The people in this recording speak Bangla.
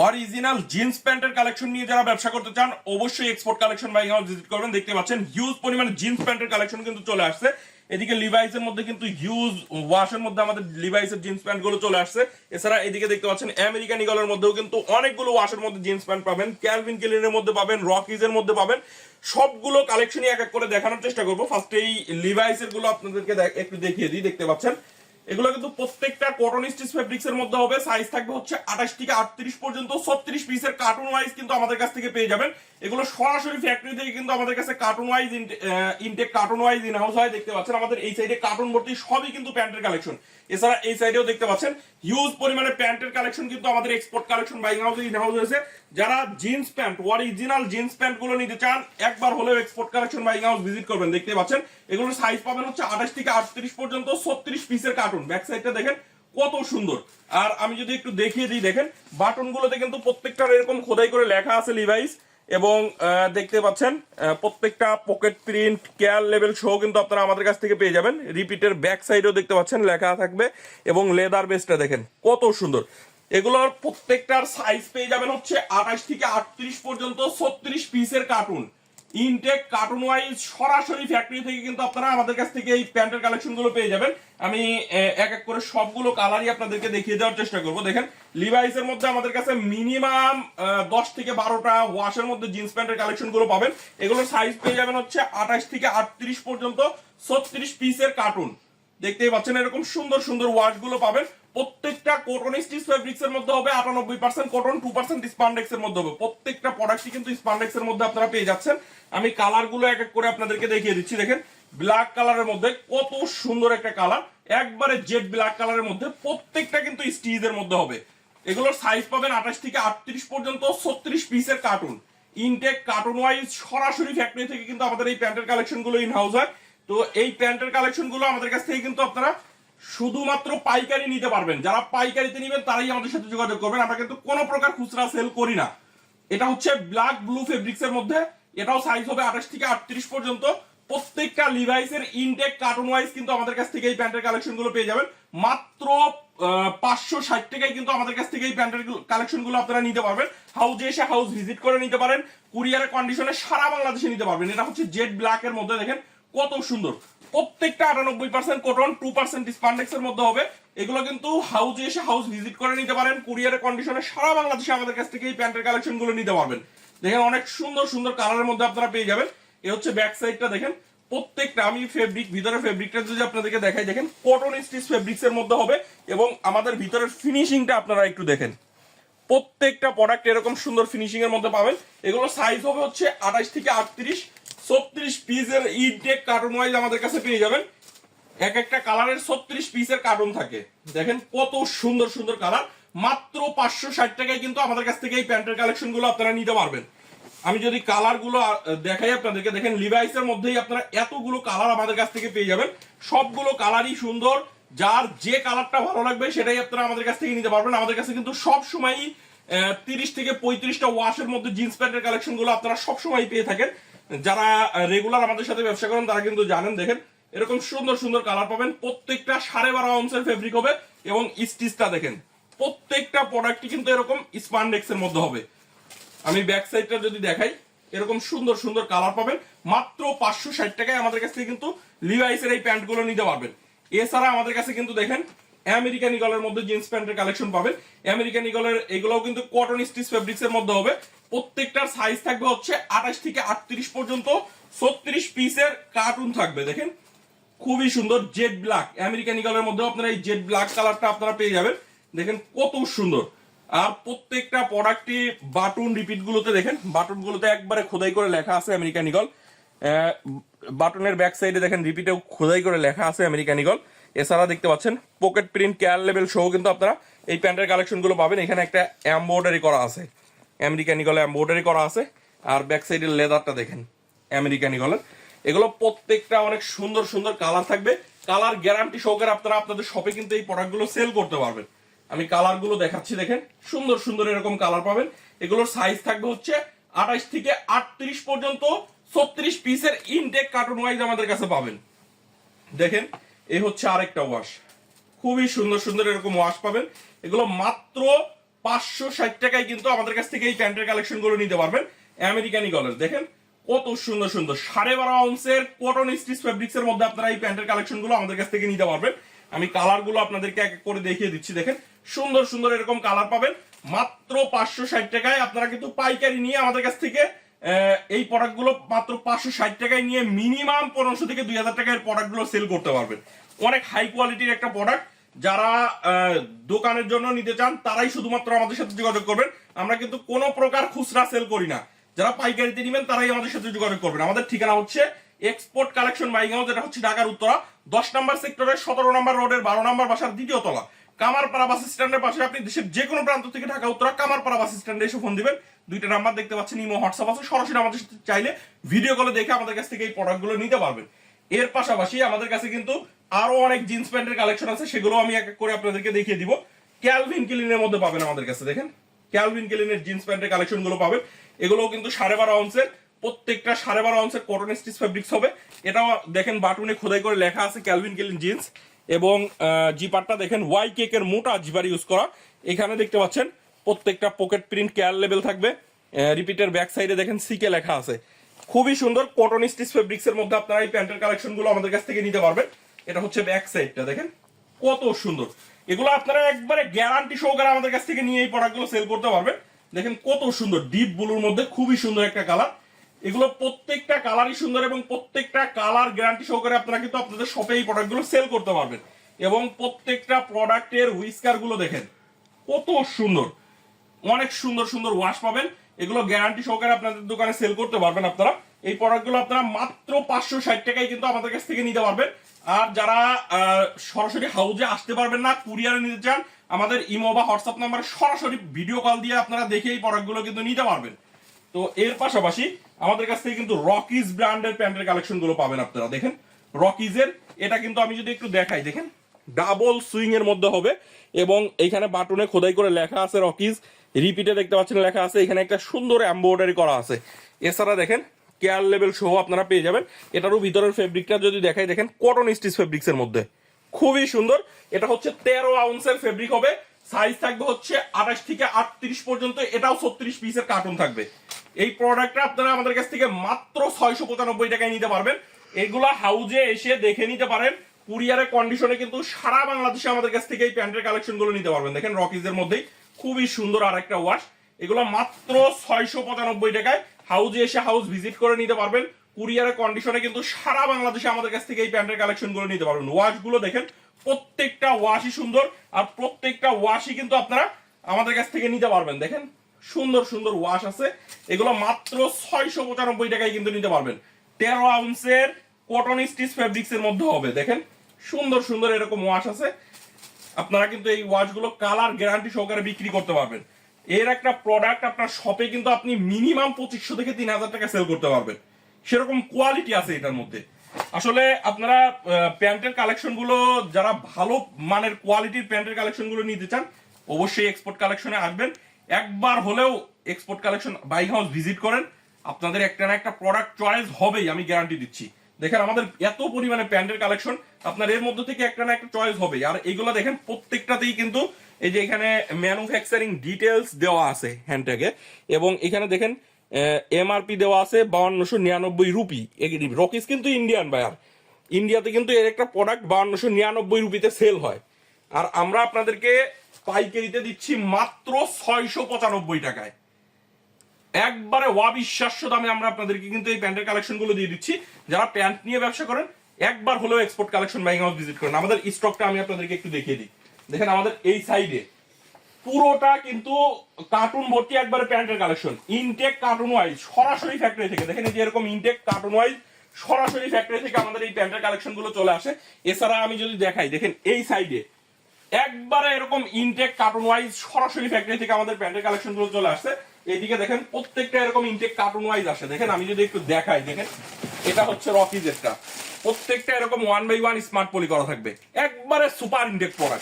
অরিজিনাল জিন্স প্যান্টের কালেকশন নিয়ে যারা ব্যবসা করতে চান, অবশ্যই export collection buying house visit করবেন। দেখতে পাচ্ছেন হিউজ পরিমাণে জিন্স প্যান্টের কালেকশন কিন্তু চলে আসছে। এদিকে লিভাইসের মধ্যে কিন্তু হিউজ ওয়াশের মধ্যে আমাদের লিভাইসের জিন্স প্যান্টগুলো চলে আসছে। এছাড়া এদিকে দেখতে পাচ্ছেন আমেরিকান ইগলের মধ্যেও কিন্তু অনেকগুলো ওয়াশের মধ্যে জিন্স প্যান্ট পাবেন। ক্যালভিন কেলিনের মধ্যে পাবেন রকিজের মধ্যে পাবেন। সবগুলো কালেকশনই এক এক করে দেখানোর চেষ্টা করব। ফার্স্ট এই লিভাইসেরগুলো আপনাদেরকে একটু দেখিয়ে দিই। দেখতে পাচ্ছেন এগুলো কিন্তু প্রত্যেকটা কটন স্টিচ ফেব্রিক্স এর মধ্যে হবে। সাইজ থাকবে হচ্ছে আঠাশ থেকে আটত্রিশ পর্যন্ত। ছত্রিশ পিসের কার্টুন ওয়াইজ কিন্তু আমাদের কাছ থেকে পেয়ে যাবেন। এগুলো সরাসরি ফ্যাক্টরি থেকে কিন্তু আমাদের কাছে carton wise intact carton wise in house হয়। দেখতে পাচ্ছেন আমাদের এই সাইডে কার্টুন ভর্তি সবই কিন্তু প্যান্টের কালেকশন এছাড়া এই সাইডেও দেখতে পাচ্ছেন হিউজ পরিমাণে প্যান্টের কালেকশন কিন্তু আমাদের export collection buying house in house হয়েছে। যারা জিন্স প্যান্ট অরিজিনাল জিন্স প্যান্টগুলো নিতে চান, একবার হলেও export collection buying house visit করবেন। দেখতে পাচ্ছেন এগুলোর সাইজ পাবেন হচ্ছে আঠাশ থেকে আটত্রিশ পর্যন্ত ছত্রিশ পিসের কার্টুন ব্যাক সাইডটা দেখেন, কত সুন্দর। আর আমি যদি একটু দেখিয়ে দিই, দেখেন বাটন গুলোতে কিন্তু প্রত্যেকটার এরকম খোদাই করে লেখা আছে লিভাইস এবং দেখতে পাচ্ছেন প্রত্যেকটা পকেট প্রিন্ট কেয়ার লেভেল সহ কিন্তু আপনারা আমাদের কাছ থেকে পেয়ে যাবেন। রিপিটের ব্যাক সাইডেও দেখতে পাচ্ছেন, লেখা থাকবে, এবং লেদার বেসটা দেখেন, কত সুন্দর। এগুলোর প্রত্যেকটার সাইজ পেয়ে যাবেন হচ্ছে আঠাশ থেকে আটত্রিশ পর্যন্ত ছত্রিশ পিসের কার্টুন ইনটেক কার্টুন ওয়াইজ সরাসরি ফ্যাক্টরি থেকে কিন্তু আপনারা আমাদের কাছ থেকে এই প্যান্টের কালেকশনগুলো পেয়ে যাবেন। আমি এক এক করে সবগুলো কালারই আপনাদেরকে দেখিয়ে দেওয়ার চেষ্টা করব। দেখেন লিভাইসের মধ্যে আমাদের কাছে মিনিমাম দশ থেকে বারোটা ওয়াশের মধ্যে জিন্স প্যান্টের কালেকশনগুলো পাবেন। এগুলো সাইজ পেয়ে যাবেন হচ্ছে আঠাশ থেকে আটত্রিশ পর্যন্ত ছত্রিশ পিসের কার্টুন দেখতেই পাচ্ছেন, এরকম সুন্দর সুন্দর ওয়াশগুলো পাবেন। প্রত্যেকটা কটন স্টিচ ফেব্রিক্স এর মধ্যে হবে, আটানব্বই percent cotton two percent spandex এর মধ্যে হবে। প্রত্যেকটা প্রোডাক্টই কিন্তু স্পান্ডেক্স এর মধ্যে আপনারা পেয়ে যাচ্ছেন। আমি কালারগুলো এক এক করে আপনাদেরকে দেখিয়ে দিচ্ছি, দেখেন। ব্ল্যাক কালারের মধ্যে কত সুন্দর একটা কালার একবারে জেড ব্ল্যাক কালারের মধ্যে প্রত্যেকটা কিন্তু স্টিচ এর মধ্যে হবে। এগুলোর সাইজ পাবেন আঠাশ থেকে আটত্রিশ পর্যন্ত, ছত্রিশ পিসের কার্টুন ইনটেক কার্টুন ওয়াইজ সরাসরি ফ্যাক্টরি থেকে কিন্তু আমাদের এই প্যান্টের কালেকশনগুলো ইন হাউস হয়। তো এই প্যান্টের কালেকশনগুলো আমাদের কাছ থেকে কিন্তু আপনারা শুধুমাত্র পাইকারি নিতে পারবেন। যারা পাইকারিতে নেবেন, তারাই আমাদের সাথে যোগাযোগ করবেন। আমরা কিন্তু কোনো প্রকার খুচরা সেল করি না। এটা হচ্ছে ব্ল্যাক ব্লু ফেব্রিক্স এর মধ্যে। এটাও সাইজ হবে আঠাশ থেকে আটত্রিশ পর্যন্ত। প্রত্যেকটা লিভাইসের ইনটেক কার্টুন ওয়াইজ কিন্তু আমাদের কাছ থেকে এই প্যান্টের কালেকশনগুলো পেয়ে যাবেন। মাত্র পাঁচশো ষাট টাকায় কিন্তু আমাদের কাছ থেকে এই প্যান্টের কালেকশনগুলো আপনারা নিতে পারবেন। হাউজে এসে হাউস ভিজিট করে নিতে পারেন। কুরিয়ারের কন্ডিশনে সারা বাংলাদেশে নিতে পারবেন। এটা হচ্ছে জেড ব্ল্যাক এর মধ্যে দেখেন। কত সুন্দর। প্রত্যেকটা আটানব্বই percent cotton two percent spandex এর মধ্যে হবে। এগুলো কিন্তু হাউজে এসে হাউস ভিজিট করে নিতে পারেন। কুরিয়ারের কন্ডিশনে সারা বাংলাদেশে আমাদের কাছ থেকে এই প্যান্টের কালেকশনগুলো নিতে পারবেন। দেখেন অনেক সুন্দর সুন্দর কালারের মধ্যে আপনারা পেয়ে যাবেন। এ হচ্ছে ব্যাক সাইডটা দেখেন। প্রত্যেকটা, আমি ফেব্রিক ভিতরে ফেব্রিকটা যদি আপনাদেরকে দেখাই, দেখেন কটন স্টিচ ফেব্রিক্স এর মধ্যে হবে এবং আমাদের ভিতরের ফিনিশিংটা আপনারা একটু দেখেন। প্রত্যেকটা প্রোডাক্ট এরকম সুন্দর ফিনিশিং এর মধ্যে পাবেন। এগুলো সাইজ হবে হচ্ছে আঠাশ থেকে আটত্রিশ। ছত্রিশ পিসের ইনটেক কার্টুন ওয়াইজ আমাদের কাছে পেয়ে যাবেন। এক একটা কালারের ছত্রিশ পিসের কার্টুন থাকে। দেখেন কত সুন্দর সুন্দর কালার মাত্র পাঁচশো ষাট টাকায় কিন্তু আমাদের কাছ থেকে এই প্যান্টের কালেকশনগুলো আপনারা নিতে পারবেন। আমি যদি কালারগুলো দেখাই আপনাদেরকে, দেখেন লিভাইস এর মধ্যেই আপনারা এতগুলো কালার আমাদের কাছ থেকে পেয়ে যাবেন। সবগুলো কালারই সুন্দর। যার যে কালারটা ভালো লাগবে, সেটাই আপনারা আমাদের কাছ থেকে নিতে পারবেন। আমাদের কাছে কিন্তু সব সময়ই তিরিশ থেকে পঁয়ত্রিশটা ওয়াশের মধ্যে জিন্স প্যান্টের কালেকশনগুলো আপনারা সবসময় পেয়ে থাকেন। যারা রেগুলার আমাদের সাথে ব্যবসা করেন, তারা কিন্তু জানেন, দেখেন, এরকম সুন্দর সুন্দর কালার পাবেন। প্রত্যেকটা সাড়ে বারো আউন্সের ফেব্রিক হবে এবং স্টিচটা দেখেন, প্রত্যেকটা প্রোডাক্টই কিন্তু এরকম স্পান্ডেক্স এর মধ্যে হবে। আমি ব্যাক সাইডটা যদি দেখাই, এরকম সুন্দর সুন্দর কালার পাবেন। মাত্র পাঁচশো ষাট টাকায় আমাদের কাছ থেকে কিন্তু লিভাইসের এই প্যান্টগুলো নিতে পারবেন। এছাড়া আমাদের কাছে কিন্তু দেখেন আমেরিকান ইগলের মধ্যে জিন্স প্যান্টের কালেকশন পাবেন। আমেরিকান ইগলের এগুলোও কিন্তু কটন স্টিচ ফেব্রিক্স এর মধ্যে হবে। প্রত্যেকটার সাইজ থাকবে হচ্ছে আঠাশ থেকে আটত্রিশ পর্যন্ত। ছত্রিশ পিসের কার্টুন থাকবে, দেখেন। খুবই সুন্দর জেড ব্ল্যাক আমেরিকান ইগলের মধ্যে আপনারা এই জেড ব্ল্যাক কালারটা আপনারা পেয়ে যাবেন। দেখেন কত সুন্দর। আর প্রত্যেকটা প্রোডাক্টই বাটন রিপিট গুলোতে দেখেন। বাটন গুলোতে একবারে খোদাই করে লেখা আছে আমেরিকান ইগল বাটনের ব্যাক সাইডে দেখেন রিপিটেও খোদাই করে লেখা আছে আমেরিকান ইগল এছাড়া দেখতে পাচ্ছেন পকেট প্রিন্ট কেয়ার লেভেল সহ কিন্তু আপনারা এই প্যান্টের কালেকশনগুলো পাবেন। এখানে একটা এমব্রয়ডারি করা আছে। আমেরিকান ইগলে এমব্রয়ডারি করা আছে। আর ব্যাক সাইডের লেদারটা দেখেন আমেরিকান ইগলের এগুলো প্রত্যেকটা অনেক সুন্দর সুন্দর কালার থাকবে। কালার গ্যারান্টি সহকারে আপনারা আপনাদের শপে কিন্তু এই প্রোডাক্টগুলো সেল করতে পারবেন। আমি কালারগুলো দেখাচ্ছি, দেখেন। সুন্দর সুন্দর এরকম কালার পাবেন। এগুলোর সাইজ থাকবে হচ্ছে আঠাশ থেকে আটত্রিশ পর্যন্ত ছত্রিশ পিসের ইনটেক কার্টুন ওয়াইজ আমাদের কাছে পাবেন। দেখেন এই হচ্ছে আরেকটা ওয়াশ খুবই সুন্দর সুন্দর এরকম ওয়াশ পাবেন। এগুলো মাত্র পাঁচশো ষাট টাকায় কিন্তু আমাদের কাছ থেকে এই প্যান্টের কালেকশনগুলো নিতে পারবেন। আমেরিকানি ইগলের দেখেন? কত সুন্দর সুন্দর। সাড়ে বারো আউন্সের কটন স্টিচ ফেব্রিক্স এর মধ্যে আপনারা এই প্যান্টের কালেকশনগুলো আমাদের কাছ থেকে নিতে পারবেন। আমি কালারগুলো আপনাদেরকে এক এক করে দেখিয়ে দিচ্ছি, দেখেন? সুন্দর সুন্দর এরকম কালার পাবেন। মাত্র পাঁচশো ষাট টাকায় আপনারা কিন্তু পাইকারি নিয়ে আমাদের কাছ থেকে এই প্রোডাক্টগুলো মাত্র পাঁচশো ষাট টাকায় নিয়ে মিনিমাম পনেরোশো থেকে দুই হাজার টাকায় প্রোডাক্টগুলো সেল করতে পারবেন। অনেক হাই কোয়ালিটির একটা প্রোডাক্ট যারা দোকানের জন্য নিতে চান, তারাই শুধুমাত্র আমাদের সাথে যোগাযোগ করবেন। আমরা কিন্তু কোনো প্রকার খুচরা সেল করি না। যারা পাইকারিতে নেবেন, তারাই আমাদের সাথে যোগাযোগ করবেন। আমাদের ঠিকানা হচ্ছে এক্সপোর্ট কালেকশন বাইং হাউস যেটা হচ্ছে ঢাকার উত্তরা। দশ নম্বর সেক্টরের সতেরো নম্বর রোডের বারো নম্বর বাসার দ্বিতীয় তলা। কামারপাড়া বাস স্ট্যান্ডের পাশে আপনি দেশের যে কোনো প্রান্ত থেকে ঢাকা উত্তরা কামারপাড়া বাস স্ট্যান্ডে এসে ফোন দিবেন। দুইটা নাম্বার দেখতে পাচ্ছেন, ইমো, হোয়াটসঅ্যাপ আছে। সরাসরি আমাদের সাথে চাইলে ভিডিও কলে দেখে আমাদের কাছ থেকে এই প্রোডাক্টগুলো নিতে পারবেন। এর পাশাপাশি আমাদের কাছে কিন্তু আরও অনেক জিন্স প্যান্টের কালেকশন আছে, সেগুলো আমি এক এক করে আপনাদেরকে দেখিয়ে দিব। ক্যালভিন কিলিনের মধ্যে পাবেন আমাদের কাছে, দেখেন। ক্যালভিন কিলিনের জিন্স প্যান্টের কালেকশনগুলো পাবেন। এগুলোও কিন্তু সাড়ে বারো আউন্সের প্রত্যেকটা সাড়ে বারো আউন্সের কটন স্টিচ ফেব্রিক্স হবে। এটাও দেখেন বাটুনে খোদাই করে লেখা আছে ক্যালভিন কিলিন জিন্স এবং জিপারটা দেখেন ওয়াই কেকের মোটা জিপার ইউজ করা। এখানে দেখতে পাচ্ছেন, প্রত্যেকটা পকেট প্রিন্ট কেয়ার লেভেল থাকবে। রিপিটের ব্যাক সাইডে দেখেন সিকে লেখা আছে। খুবই সুন্দর কটন স্টিচ ফেব্রিক্স এর মধ্যে আপনারা এই প্যান্টের কালেকশনগুলো আমাদের কাছ থেকে নিতে পারবেন। এটা হচ্ছে ব্যাক সাইডটা দেখেন? কত সুন্দর। এগুলো আপনারা একবারে গ্যারান্টি সহকারে আমাদের কাছ থেকে নিয়ে এই প্রোডাক্টগুলো সেল করতে পারবেন। দেখেন কত সুন্দর ডিপ ব্লুর মধ্যে খুবই সুন্দর একটা কালার এগুলো প্রত্যেকটা কালারই সুন্দর এবং প্রত্যেকটা কালার গ্যারান্টি সহকারে আপনারা কিন্তু আপনাদের শপে এই প্রোডাক্টগুলো সেল করতে পারবেন। এবং প্রত্যেকটা প্রোডাক্টের হুইস্কারগুলো দেখেন, কত সুন্দর। অনেক সুন্দর সুন্দর ওয়াশ পাবেন। এগুলো গ্যারান্টি সহকারে আপনাদের দোকানে সেল করতে পারবেন আপনারা। এই প্রোডাক্টগুলো আপনারা মাত্র পাঁচশো ষাট টাকায় কিন্তু আমাদের কাছ থেকে নিতে পারবেন। আর যারা সরাসরি হাউজে আসতে পারবেন না কুরিয়ারে নিতে চান, আমাদের ইমো বা হোয়াটসঅ্যাপ নাম্বারে সরাসরি ভিডিও কল দিয়ে আপনারা দেখে এই প্রোডাক্টগুলো কিন্তু নিতে পারবেন। তো এর পাশাপাশি আমাদের কাছ থেকে কিন্তু রকিজ ব্র্যান্ডের প্যান্টের কালেকশনগুলো পাবেন আপনারা, দেখেন। রকিজের এটা কিন্তু আমি যদি একটু দেখাই, দেখেন। ডাবল সুইং এর মধ্যে হবে এবং এখানে বাটনে খোদাই করে লেখা আছে রকিজ রিপিটে দেখতে পাচ্ছেন লেখা আছে, এখানে একটা সুন্দর এমব্রয়ডারি করা আছে। এছাড়া দেখেন কেয়ার লেভেল সহ আপনারা পেয়ে যাবেন। এটারও ভিতরের ফেব্রিকটা যদি দেখাই, দেখেন কটন স্টিচ ফেব্রিক্স এর মধ্যে। খুবই সুন্দর। এটা হচ্ছে তেরো আউন্সের ফেব্রিক হবে। সাইজ থাকবে হচ্ছে আঠাশ থেকে আটত্রিশ পর্যন্ত। এটাও ছত্রিশ পিসের কার্টুন থাকবে। এই প্রোডাক্টটা আপনারা আমাদের কাছ থেকে মাত্র ছয়শো পঁচানব্বই টাকায় নিতে পারবেন। এগুলা হাউজে এসে দেখে নিতে পারেন। কুরিয়ারের কন্ডিশনে কিন্তু সারা বাংলাদেশে আমাদের কাছ থেকে এই প্যান্টের কালেকশনগুলো নিতে পারবেন। দেখেন রকিজের মধ্যেই। খুবই সুন্দর আর একটা ওয়াশ এগুলো মাত্র ছয়শো পঁচানব্বই টাকায়। হাউজে এসে হাউস ভিজিট করে নিতে পারবেন। কুরিয়ারের কন্ডিশনে কিন্তু সারা বাংলাদেশে আমাদের কাছ থেকে এই প্যান্টের কালেকশনগুলো নিতে পারবেন। ওয়াশগুলো দেখেন, প্রত্যেকটা ওয়াশই সুন্দর আর প্রত্যেকটা ওয়াশই কিন্তু আপনারা আমাদের কাছ থেকে নিতে পারবেন। দেখেন, সুন্দর সুন্দর ওয়াশ আছে। এগুলো মাত্র ছয়শো পঁচানব্বই টাকায় কিন্তু নিতে পারবেন। তেরো আউন্সের কটন স্টিচ ফেব্রিক্স এর মধ্যে হবে। দেখেন, সুন্দর সুন্দর এরকম ওয়াশ আছে। আপনারা কিন্তু এই ওয়াচগুলো কালার গ্যারান্টি সহকারে বিক্রি করতে পারবেন। এর একটা প্রোডাক্ট আপনার শপে কিন্তু আপনি মিনিমাম পঁচিশশো থেকে তিন হাজার টাকা সেল করতে পারবেন। সেরকম কোয়ালিটি আছে এটার মধ্যে। আসলে আপনারা প্যান্টের কালেকশনগুলো যারা ভালো মানের কোয়ালিটির প্যান্টের কালেকশনগুলো নিতে চান, অবশ্যই এক্সপোর্ট কালেকশনে আসবেন। একবার হলেও export collection buying house visit করেন। আপনাদের একটা না একটা প্রোডাক্ট চয়েস হবেই, আমি গ্যারান্টি দিচ্ছি। দেখেন আমাদের এত পরিমাণে প্যান্টের কালেকশন, আপনার এর মধ্যে থেকে একটা না একটা চয়েস হবে। আর এগুলো দেখেন প্রত্যেকটাতেই কিন্তু এই যে এখানে ম্যানুফ্যাকচারিং ডিটেলস দেওয়া আছে হ্যান্ডট্যাগে এবং এখানে দেখেন এমআরপি দেওয়া আছে বাউন্নশো নিরানব্বই রুপি। রকিস কিন্তু ইন্ডিয়ান বায়ার ইন্ডিয়াতে কিন্তু এর একটা প্রোডাক্ট বাউন্নশো নিরানব্বই রুপিতে সেল হয়। আর আমরা আপনাদেরকে পাইকারিতে দিচ্ছি মাত্র ছয়শো পঁচানব্বই টাকায়। একবারে অবিশ্বাস্য দামে আমরা আপনাদেরকে কিন্তু এই প্যান্টের কালেকশনগুলো দিয়ে দিচ্ছি। যারা প্যান্ট নিয়ে ব্যবসা করেন, একবার হলেও export collection buying house visit করেন। আমাদের স্টকটা আমি আপনাদেরকে একটু দেখিয়ে দিই। দেখেন আমাদের এই সাইডে পুরোটা কিন্তু কার্টুন ভর্তি একবারে প্যান্টের কালেকশন। ইনটেক কার্টুন ওয়াইজ সরাসরি ফ্যাক্টরি থেকে। দেখেন যে এরকম ইনটেক কার্টুন ওয়াইজ সরাসরি ফ্যাক্টরি থেকে আমাদের এই প্যান্টের কালেকশনগুলো চলে আসে। এছাড়া আমি যদি দেখাই, দেখেন এই সাইডে একবারে এরকম ইনটেক কার্টুন ওয়াইজ সরাসরি ফ্যাক্টরি থেকে আমাদের প্যান্টের কালেকশনগুলো চলে আসছে এদিকে দেখেন প্রত্যেকটা এরকম ইনটেক কার্টুন ওয়াইজ আসে। দেখেন, আমি যদি একটু দেখাই, দেখেন, এটা হচ্ছে রকিজেরটা প্রত্যেকটা এরকম one by one smart poly করা থাকবে। একবারে সুপার ইনটেক প্রোডাক্ট